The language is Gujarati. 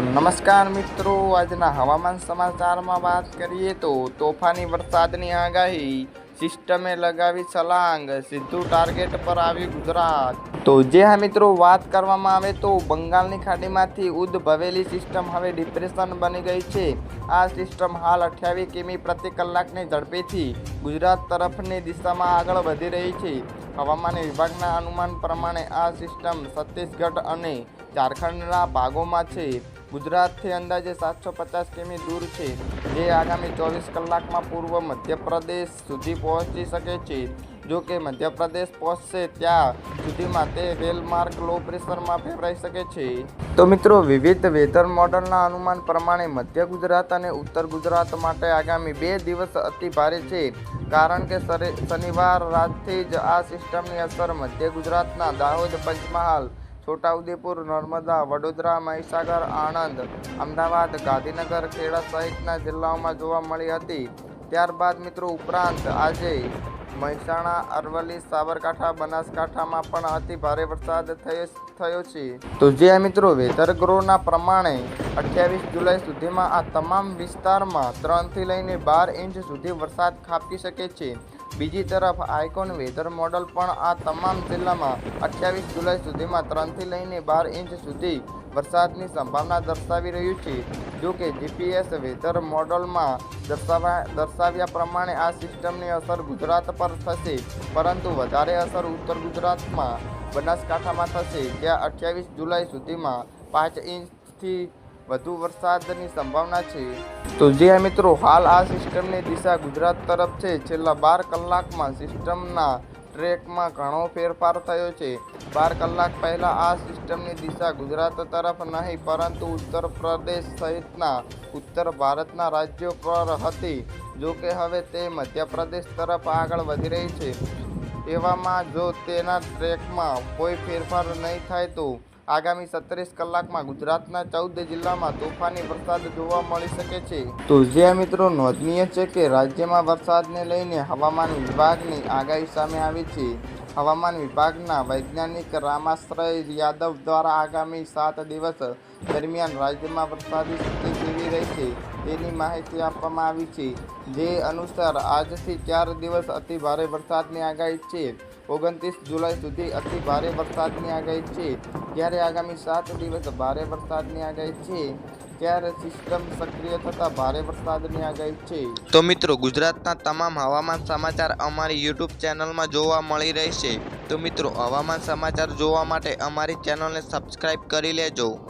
નમસ્કાર મિત્રો. આજના હવામાન સમાચારમાં વાત કરીએ તો તોફાની વરસાદની આગાહી, સિસ્ટમે લગાવી છલાંગ, સીધું ટાર્ગેટ પર આવ્યું ગુજરાત. તો જે હા મિત્રો વાત કરવામાં આવે તો બંગાળની ખાડીમાંથી ઉદ્ભવેલી સિસ્ટમ હવે ડિપ્રેશન બની ગઈ છે. આ સિસ્ટમ હાલ અઠ્યાવીસ કિમી પ્રતિ કલાકની ઝડપેથી ગુજરાત તરફની દિશામાં આગળ વધી રહી છે. હવામાન વિભાગના અનુમાન પ્રમાણે આ સિસ્ટમ છત્તીસગઢ અને ઝારખંડના ભાગોમાં છે. ગુજરાતથી અંદાજે સાતસો પચાસ કિમી દૂર છે, જે આગામી ચોવીસ કલાકમાં પૂર્વ મધ્યપ્રદેશ સુધી પહોંચી શકે છે. જો કે મધ્યપ્રદેશ પહોંચશે ત્યાં સુધીમાં તે રેલમાર્ગ લો પ્રેશરમાં ફેરવાઈ શકે છે. તો મિત્રો, વિવિધ વેધર મોડલના અનુમાન પ્રમાણે મધ્ય ગુજરાત અને ઉત્તર ગુજરાત માટે આગામી બે દિવસ અતિ ભારે છે. કારણ કે શનિવાર રાતથી જ આ સિસ્ટમની અસર મધ્ય ગુજરાતના દાહોદ પંચમહાલ છોટાઉદેપુર, નર્મદા, વડોદરા, મહીસાગર, આણંદ, અમદાવાદ, ગાંધીનગર, ખેડા સહિતના જિલ્લાઓમાં જોવા મળી હતી. ત્યારબાદ મિત્રો ઉપરાંત આજે મહેસાણા, અરવલ્લી, સાબરકાંઠા, બનાસકાંઠામાં પણ અતિ ભારે વરસાદ થયો થયો છે. તો જે મિત્રો વેધર ગ્રોના પ્રમાણે અઠ્યાવીસ જુલાઈ સુધીમાં આ તમામ વિસ્તારમાં ત્રણથી લઈને બાર ઇંચ સુધી વરસાદ ખાબકી શકે છે. બીજી તરફ, આઇકોન વેધર મોડલ પણ આ તમામ જિલ્લામાં અઠ્યાવીસ જુલાઈ સુધીમાં ત્રણથી લઈને બાર ઇંચ સુધી વરસાદની સંભાવના દર્શાવી રહ્યું છે. જો કે, જીપીએસ વેધર મોડલમાં દર્શાવા, દર્શાવ્યા પ્રમાણે આ સિસ્ટમની અસર ગુજરાત પર થશે, પરંતુ વધારે અસર ઉત્તર ગુજરાતમાં બનાસકાંઠામાં થશે, જ્યાં અઠ્યાવીસ જુલાઈ સુધીમાં પાંચ ઇંચથી વધુ વરસાદની સંભાવના છે. તો જે મિત્રો હાલ આ સિસ્ટમની દિશા ગુજરાત તરફ છે, છેલ્લા બાર કલાકમાં સિસ્ટમના ટ્રેકમાં ઘણો ફેરફાર થયો છે. બાર કલાક પહેલાં આ સિસ્ટમની દિશા ગુજરાત તરફ નહીં, પરંતુ ઉત્તર પ્રદેશ સહિતના ઉત્તર ભારતના રાજ્યો પર હતી. જો કે હવે તે મધ્યપ્રદેશ તરફ આગળ વધી રહી છે. એવામાં જો તેના ટ્રેકમાં કોઈ ફેરફાર નહીં થાય તો આગામી સત્તરીસ કલાકમાં ગુજરાતના ચૌદ જિલ્લામાં તોફાની વરસાદ જોવા મળી શકે છે. તો જે મિત્રો નોંધનીય છે કે રાજ્યમાં વરસાદને લઈને હવામાન વિભાગની આગાહી સામે આવી છે. હવામાન વિભાગના વૈજ્ઞાનિક રામાશ્રય યાદવ દ્વારા આગામી સાત દિવસ દરમિયાન રાજ્યમાં વરસાદી સ્થિતિ કેવી રહેશે તેની માહિતી આપવામાં આવી છે. જે અનુસાર આજથી ચાર દિવસ અતિ ભારે વરસાદની આગાહી છે. ઓગણત્રીસ જુલાઈ સુધી અતિ ભારે વરસાદની આગાહી છે. જ્યારે આગામી સાત દિવસ ભારે વરસાદની આગાહી છે. ત્યારે સિસ્ટમ સક્રિય થતાં ભારે વરસાદની આગાહી છે. તો મિત્રો, ગુજરાતના તમામ હવામાન સમાચાર અમારી યુટ્યુબ ચેનલમાં જોવા મળી રહેશે. તો મિત્રો, હવામાન સમાચાર જોવા માટે અમારી ચેનલને સબસ્ક્રાઈબ કરી લેજો.